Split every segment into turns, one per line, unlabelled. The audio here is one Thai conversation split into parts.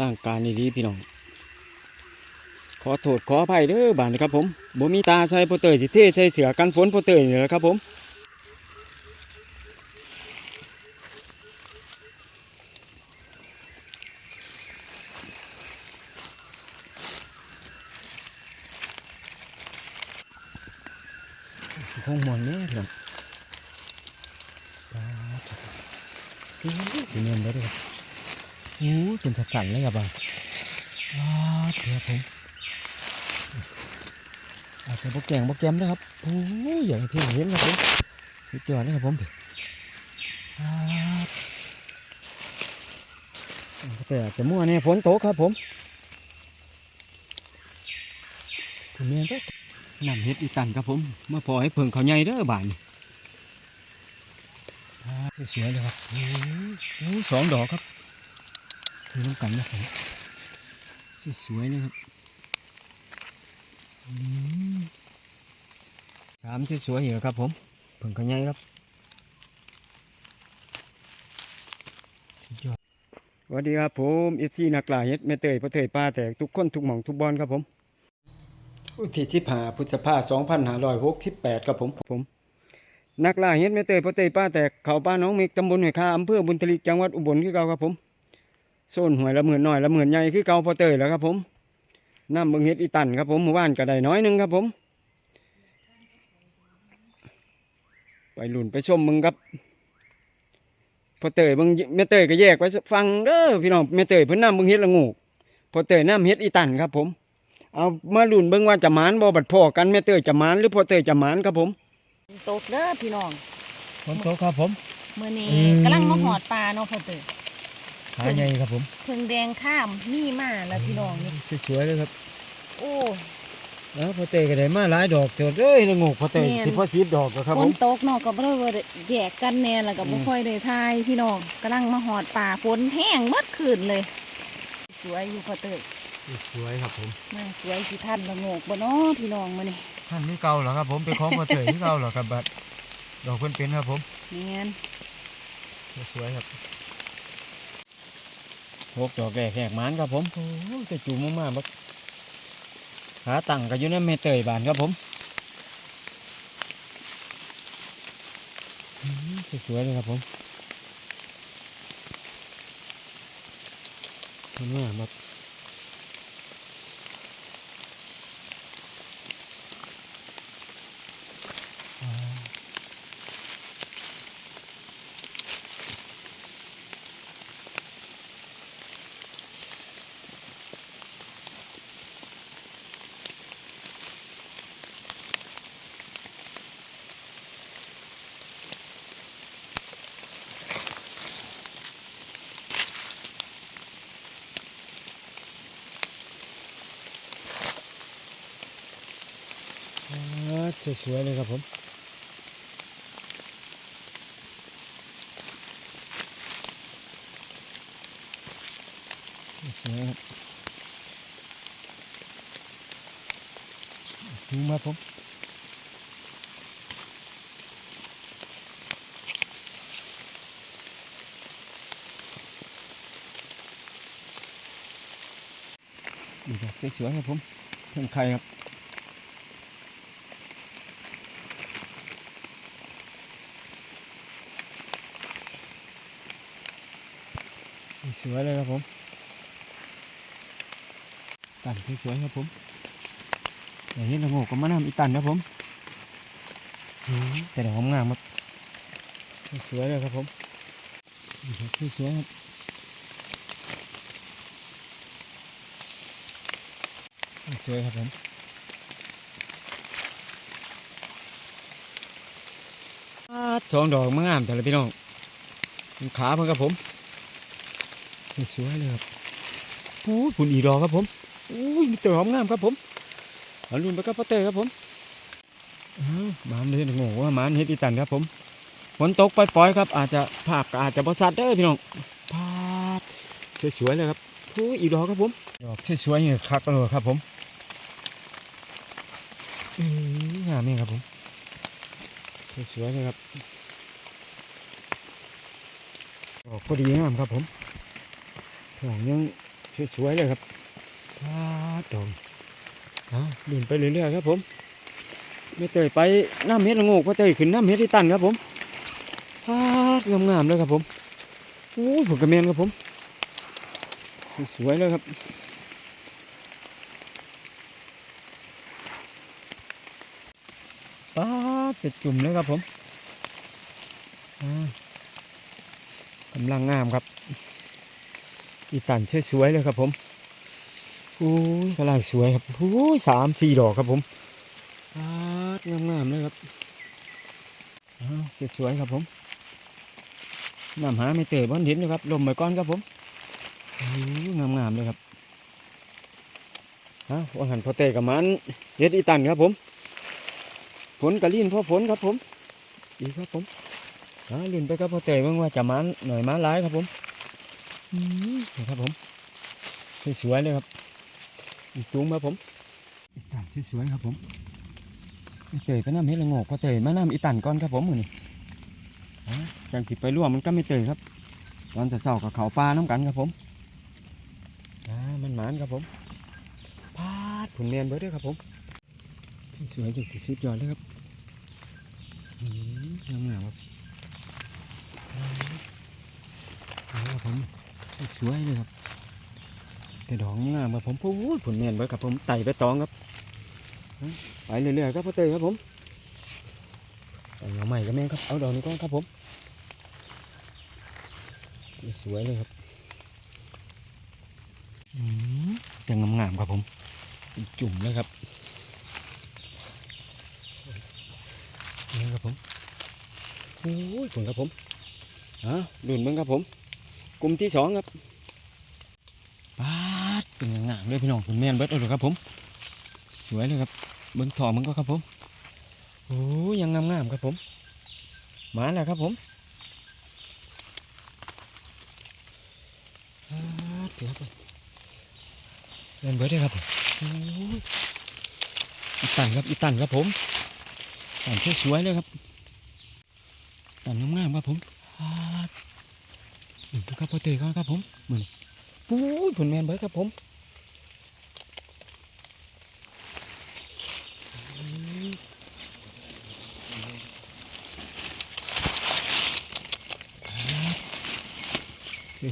ร่างการดีๆพี่น้อง ขอโทษขออภัยเด้อบานนะครับผมบ่มีตาใช้โปเตอร์สิเทใช้เสือกันฝนโปเตอร์นี่แหละครับผมคงหมอนเนี่ยครับโอ้ยเป็นเงินได้ด้วยครับโอ้ยเป็น สัดสันเลยครับบ่าว้าวเถื่อผมอาจจะบกแกงบกแกมนะครับโอ้ยอย่างที่เห็นครับผมสุดยอดเลยครับผมครับแต่อาจจะมั่วเนี่ยฝนตกครับผมคุณเมียนเด้อนำเฮ็ดอีตันครับผมเมื่อพอให้เพิ่งเขาใหญ่เด้อบานครับสวยๆเลยครับโอ้ยโอ้ยสองดอกครับ คือน้ำกันนะครับสวยๆเลยครับสามสวยๆอยู่ครับผมเพิ่งขยายครับสวัสดีครับผมเอฟซีนักล่าเฮ็ดแม่เตยพ่อเตยป้าแตกทุกคนทุกหม่องทุกบอลครับผมวันที่สิบห้าพฤษภาสองพันห้าร้อยหกสิบแปดครับผมผม นักล่าเฮ็ดแม่เตยพ่อเตยป้าแตกเขาป้าน้องเมกตำบลหอยคาอำเภอบุญทลิกจังหวัดอุบลคือเก่าครับผม โซนหวยละหมื่นน้อยละหมื่นใหญ่คือเก่าพ่อเตยแล้วครับผมน้ำเบิ่งเฮ็ดอีตันครับผมหมู่บ้านก็ได้น้อยหนึงครับผม ไปหลุนไปชมมึงครับพอเตยเบิ่งแม่เตยก็แยกไว้ฟังเด้อพี่น้องแม่เตยเพิ่นน้ำเบิ่งเฮ็ดละงูกพอเตยน้ำเฮ็ดอีตันครับผม เอามาหลุนเบิ่งว่าจะหมานบ่บัดพ่อกันแม่เตยจะหมานหรือพอเตยจะหมานครับผม
ตกเด้อพี่น้อง
ฝนตกครับผม
มื้อนี้
อืม
กำลังมาหอดปลาเนาะพ่อเตอ
ขาใหญ่ครับผม
เพิ่งแดงข้ามมีมาแล้วพี่น้องนี่
สวยๆเลยครับ
โอ้
เออพอเตยก็ได้มาหลายดอกเติบเอ้ยละงูกพอเตย
แม่น
สิพอ10ดอกแล้วครับ
ฝ
ผ
น
ม
ตกเนาะก็บ่ได้ว่าแยกกันแน่แล้วก็บ่
อืม
ค่อยได้ทายพี่น้องกำลังมาหอดปลาฝนแห้งหมดคืนเลย สวยอยู่พ่อเตอ
สวยครับผม
มาสวยสิท่านละโงกบ่เนาะพี่น้องมื้อนี้
ท่านนี่เก่าเหรอครับ ผมเป็นของพอเตยที่เก่าเหรอครับบัดดอกเพิ่นเป็นครับผม
แม่น
สวยครับ พกจอกแกแขกมานครับผมโอ้จะจูมมากๆบักขาตังก็อยู่ในเมเตยบานครับผมสวยๆเลยครับผมเห็นว่าแบ สวยๆเลยครับผมสวยครับดูมาผมดูดอกสวยครับผมเพิ่งไข่ครับ สวยๆเลยครับผมตันสวยๆครับผมอย่างนี้ละโงกก็มานำอีตันครับผมอืมแต่ดอกงามๆครับสวยๆเลยครับผมนี่ครับสวยๆครับสวยๆครับผมอ่าสองดอกมันงามแต่ละพี่น้องขาเพิ่นครับผม สวยๆเลยครับโอ้ยผุนอีดอกครับผมโอ้ยมีเต๋อหอมงามครับผมเอาลุนไปกับพ่อเตอครับผมอ้าวหมานเลยโง่ว่าหมานเฮ็ดอีตันครับผมฝนตกปล่อยๆครับ อาจจะภาพก็อาจจะบสัดเด้อพี่น้องพาดสวยๆเลยครับโอ้ยอีดอกครับผมดอกสวยๆเนี่ยคักเลยครับผมอืมงามนี่ครับผมสวยๆเลยครับดอกพอดีงามครับผม หลังยังสวยๆเลยครับพาดดองอะดินไปเรื่อยๆครับผมไม่เตยไปน้ำเฮ็ดละโงกก็เตยขึ้นน้ำเฮ็ดที่ตันครับผมพาดงามๆเลยครับผมโอ้ยผมกระเมนครับผม สวยๆเลยครับปาดเป็ดจุ่มเลยครับผมอ่ากำลังงามครับ อีตันสวยๆเลยครับผมโอ้ยกำลังสวยครับโอ้ยสามสี่ดอกครับผมปาดงามๆเลยครับอ้าวสวยๆครับผมน้ำหาไม่เตะบอนเห็นนะครับลมไปก้อนครับผมโอ้ยงามๆเลยครับฮะวันหันพอเตะกับมันเฮ็ดอีตันครับผมฝนกระลินพอฝนครับผมดีครับผมอ่าลื่นไปครับพอเตะบ้างว่าจะมันหน่อยมันร้ายครับผมอืม นี่ครับผมสวยๆเลยครับอีกจุ้งครับผมอีตันสวยๆครับผมอีเตยไปน้ำเฮ็ดละโงกก็เตยมาน้ำอีตันก่อนครับผมมือนี่อ่าจังติไปร่วมมันก็ไม่เตยครับ ตอนจะเศร้ากับเขาปลาน้ำกันครับผมอ่ามันหมานครับผมพาดผุนเมียนเบิดเด้วยครับผมสวยๆจังสิสุดยอดเลยครับอืมงามๆครับอ่านี่ครับผม สวยเลยครับแต่ดอกงามครับผมพูดผลเมียนไว้ครับผมไต่ไปตองครับไปเรื่อยๆครับพ่อเต้ยครับผมแต่เอาใหม่ก็แม่ครับเอาดอกนี้ก่อนครับผมสวยเลยครับอืมจะงามๆครับผมจุ่มเลยครับนี่ครับผมโอ้ยผลครับผมอะดุนเบิ้งครับผมกลุ่มที่สองครับ ปาดเป็นงามเลยพี่น้องคุณแม่นเบิดเอาเลยครับผม สวยเลยครับเบิ้งถอมันก็ครับผมโอ้ยังงามๆครับผม มาแล้วครับผมปาดเดี๋ยครับแม่นเบิร์ดเลยครับโอ้ยอีตันครับอีตันครับผมตันสวยเลยครับตันงามๆครับผมปาดหนึ่งครับพ่อเตยก่อนครับผมมือน ปู้ยผลแมนเบิร์ครับผม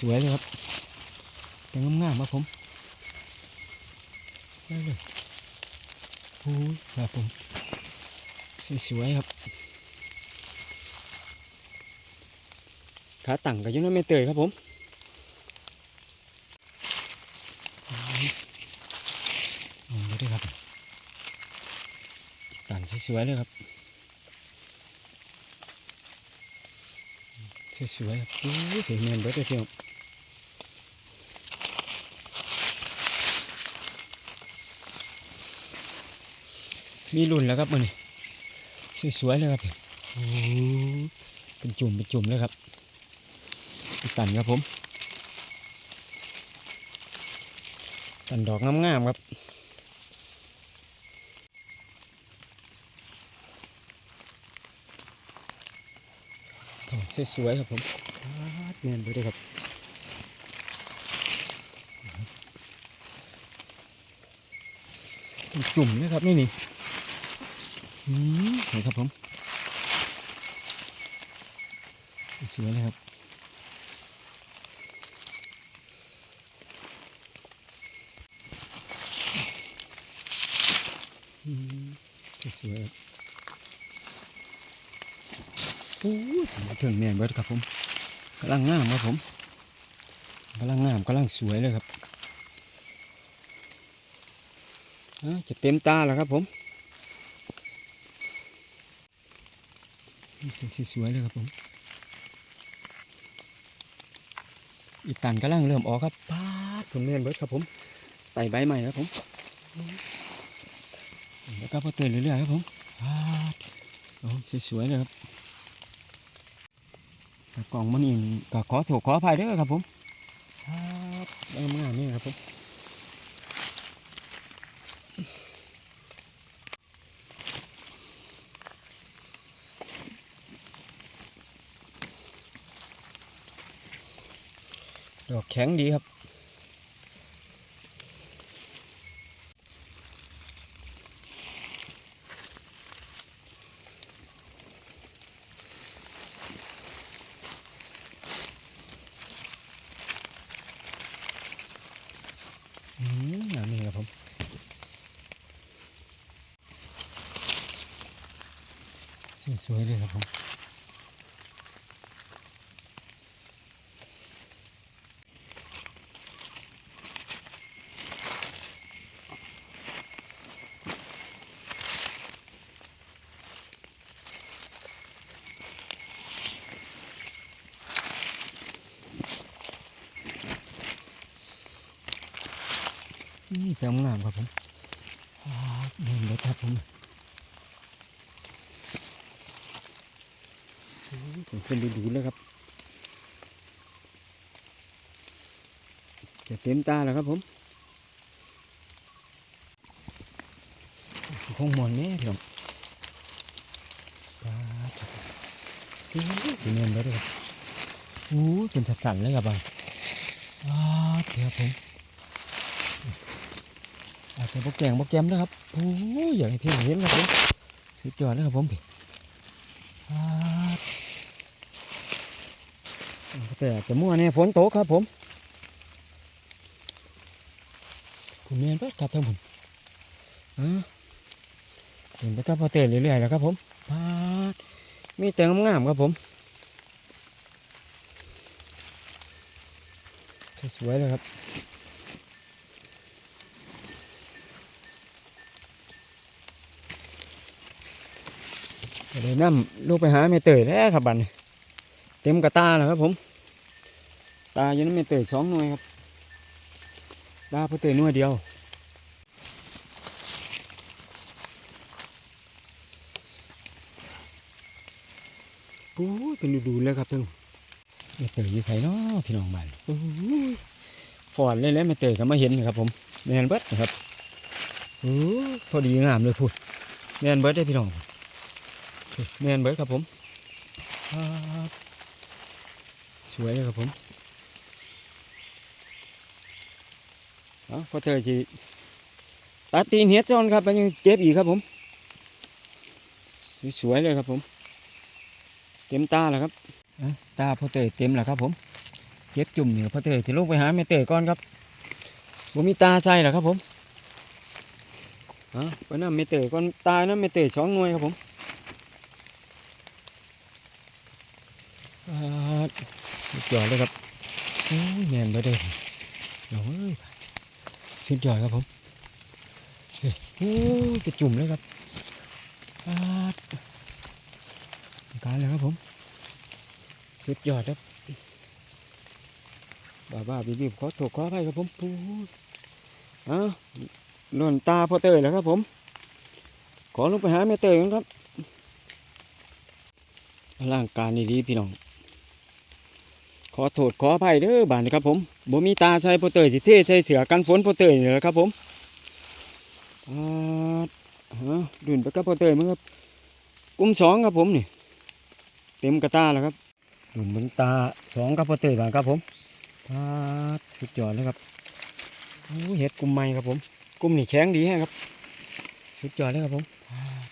สวยๆเลยครับแต่งงามๆครับผมได้เลยโอ้ยครับผมสวยๆครับขาตั้งกันอยู่นั่นไม่เตยครับผม อืมดูดิครับตั้งสวยๆเลยครับสวยๆครับโอ้ยสีเนเบิดเลยเชียวมีรุ่นแล้วครับมันนี่สวยๆเลยครับโอ้ยเป็นจุ่มเป็นจุ่มเลยครับตันครับผม ตันดอกงามๆครับดอกสวยๆครับผมเนียนไปเลยครับจุ่มนะครับนี่นี่อืมนี่ครับผมสวยเลยครับ อืมสวยๆโอ้ยมาถึงแม่นเบิดครับผมกำลังงามครับผมกำลังงามกำลังสวยเลยครับจะเต็มตาแล้วครับผมสวยเลยครับผมอีตันกำลังเริ่มออกครับปาดผลแมนเบิดครับผมไต่ใบใหม่ครับผม แล้วก็พอเตือนเรื่อยๆครับผมโอ้สวยๆเลยครับกล่องมันอินก็ขอโทษขออภัยด้อครับผมครับได้มากนี่ครับผมดอกแข็งดีครับ ผม สวยๆเลยครับผมนี่แต่งามครับผมอ่าเดินเลยครับผม โอ้ยผมเป็นดูๆเลยครับ จะเต็มตาแล้วครับผมคงมอนแน่เถอะปาดโอ้ยเป็นเงินแล้วด้วยครับโอ้เป็นสัดๆเลยครับบ่าอ่าเดี๋ยวผมอาจจะบกแกงบกแกมนะครับโอ้ยอยากให้พี่เห็นครับผมสุดยอดเลยครับผมพี่ แต่จะมั่วเนี่ยฝนตกครับผมคุณเมียนเปิดครับทั้งผมอ่าเห็นไปครับพอเตะเรื่อยๆแล้วครับผมปาดมีแต่งามๆครับผมสวยเลยครับก็เลยนำลูกไปหาแม่เตยแล้วครับบัน เต็มกระตาแล้วครับผม ตายู่นั้นแม่เตยสองหน่วยครับตาเพ่อเตยหน่วยเดียวปู้ยเป็นดูๆเลยครับทึงแม่เตยยู่ใส่เนาะพี่น้องบ้านฟอนเลยแล้วแม่เตยก็มาเห็นครับ ผมแมนเบิดนะครับโอ้ยพอดีงามเลยพูดแมนเบิร์ดได้พี่น้องแมนเบิร์ดครับผมครับ วยเลยครับผมเอาพอเจอจีตัดตีนเฮ็ดจอนครับมันยังเจ็บอีกครับผม สวยเลยครับผม เต็มตาแล้วครับตาพอเตยเต็มแล้วครับผมเจ็บจุ่มอยู่พอเตยจะลงไปหาแม่เตยก่อนครับผมมีตาใจเหรอครับผมอะไปนั่นแม่เตยก่อนตายนั่นแม่เตยสองหน่วยครับผม อ่าสุด ยอดเลยครับโอ้ยแมนไปเลยโอ้ยสุดยอดครับผมเฮ้ยโอ้ยกระจุ่มเลยครับอ่าการแล้วครับผม สุดยอดครับบ้าบ้าบีบีขอถูกขอไปครับผมปูอ้าวหล่นตาพ่อเตยแล้วครับผม ขอลงไปหาแม่เตยกันครับร่างการนี่ดีพี่น้อง อโทษขออภัยเด้อบานนะครับผมบ่มีตาใส่โปเตยสิเทใส่เสือกันฝนโปเตยนี่แหละครับผมอ่าฮะดุนไปกับโปเตยมั้งครับกลุ่มสองครับผมนี่เต็มกระตาแล้วครับดุนเบิ่งตาสองกับโปเตยบานครับผมปาดสุดยอดเลยครับโอ้เห็ดกลุ่มใหม่ครับผมกลุ่มนี่แข็งดีแฮะครับ สุดยอดเลยครับผมปาด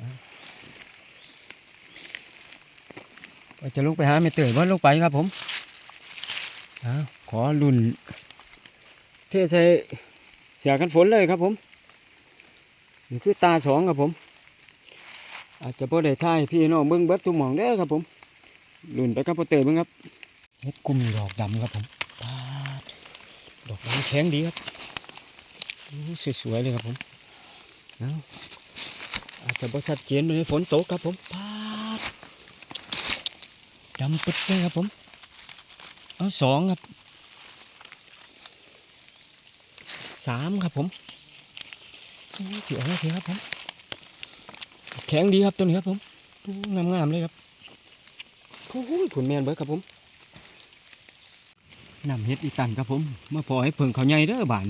ว่า จะลงไปหาไม่เตยว่าลงไปครับผมอาขอรุ่น เทใส่เสียกันฝนเลยครับผมนี่คือตาสองครับผม อาจจะพอได้ท่ายพี่น้องเบิ้งเบิดทุกหมองเด้ครับผมรุ่นไปกับโปเตยบิ้งครับเฮ็ดกุมดอกดำครับผมดอกดำแข็งดีครับสวยๆเลยครับผมอาจจะบ่ชัดเจนเลยฝนตกครับผม ดำปึ๊ดเลยครับผม เอาสองครับสามครับผมเขียวเลยครับผม แข็งดีครับตัวนี้ครับผมงามงามๆเลยครับโอ้โหผลแมนเบิดครับผมนำเฮ็ดอีตันครับผม มาพอให้เพิ่งเขาใหญ่เด้อบาน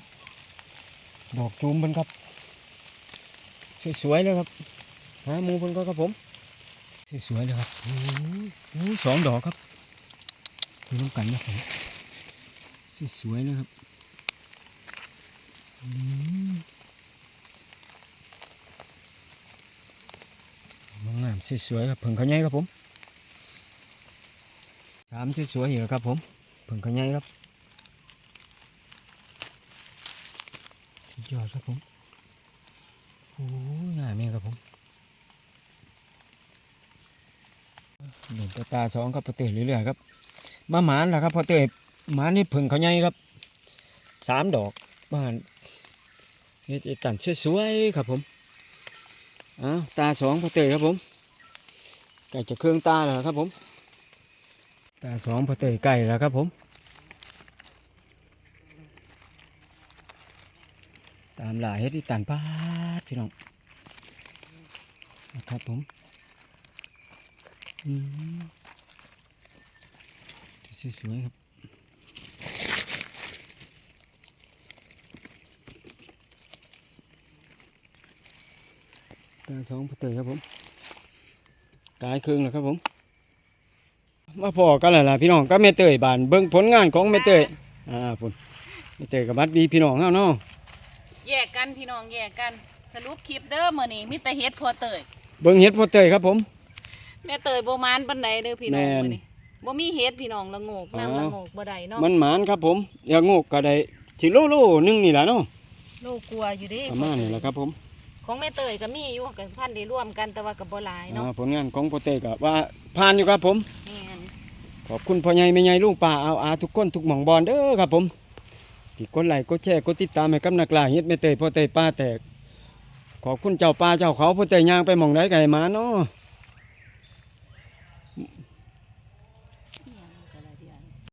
ดดอกจูมมันครับ สวยๆเลยครับ หาหมูเพิ่นก็ครับผมสวยเลยครับโอ้ยโอ้ยสองดอกครับคือต้องกันนะครับสวยๆเลยครับอืมงามสวยๆครับเพิ่งเขาใหญ่ครับผมสามสวยๆอีกแล้วครับผมเพิ่งขยายครับสุดยอดครับผมโอ้ยง่ายแม่ครับผม เดินไปตาสองครับพอเตะเรื่อยๆครับ มาหมานล้วครับพอเตะหมานนี่เพิ่งเขยายครับสามดอกบ้านเฮ็ดไอ้ตันสวยๆครับผมอ้าวตาสองพอเตะครับผมใกล้จะเครื่องตาแล้วครับผม ตาสองพอเตยไก่แล้วครับผม ตามหลายเฮ็ดอีตันป้าพี่น้องนะครับผม สวยๆครับตาสองพอเตยครับผมกายครึ่งแล้วครับผม มาพอกันแล้วล่ะพี่น้องก็แม่เตยบานเบิ่งผลงานของแม่เตยอ่าพุ่นแม่เตยกับบัดดีพี่น้องเฮาเนาะ
แยกกันพี่น้องแยกกันสรุปคลิปเด้อมื้อนี้มีแต่เฮ็ดพอเตย
เบิ่งเฮ็ดพ่อเตยครับผม
แม่เตยบ่มานปานใดเด้อพี่น้อง
แม่น
มื้อนี้บ่มีเฮ็ดพี่น้องละโงก
อ๋อ
น้ำละโงกบ่ได้เนาะ
มันหมานครับผมอย่างงูกก็ได้สิโลโลหนึงนี่ล่ะเนาะ
โลกลัวอยู่เด้
ประมาณนี้แหละครับผม
ของแม่เตยก็มีอยู่กันพันได้ร่วมกันแต่ว่าก็บ่หลายเนาะ
อ่าผลงานของพ่อเตยก็ว่าผ่านอยู่ครับผม
แม่น
ขอบคุณพ่อใหญ่แม่ใหญ่ลุงป้าเอาอาทุกคนทุกหม่องบอลเด้อครับผมที่กดไลค์กดแชร์กดติดตามให้กับนักล่าเฮ็ดแม่เตยพ่อเตยป้าแตก ขอบคุณเจ้าป่าเจ้าเขาพ่อเตยย่างไปหม่องใดก็ให้มาเนาะ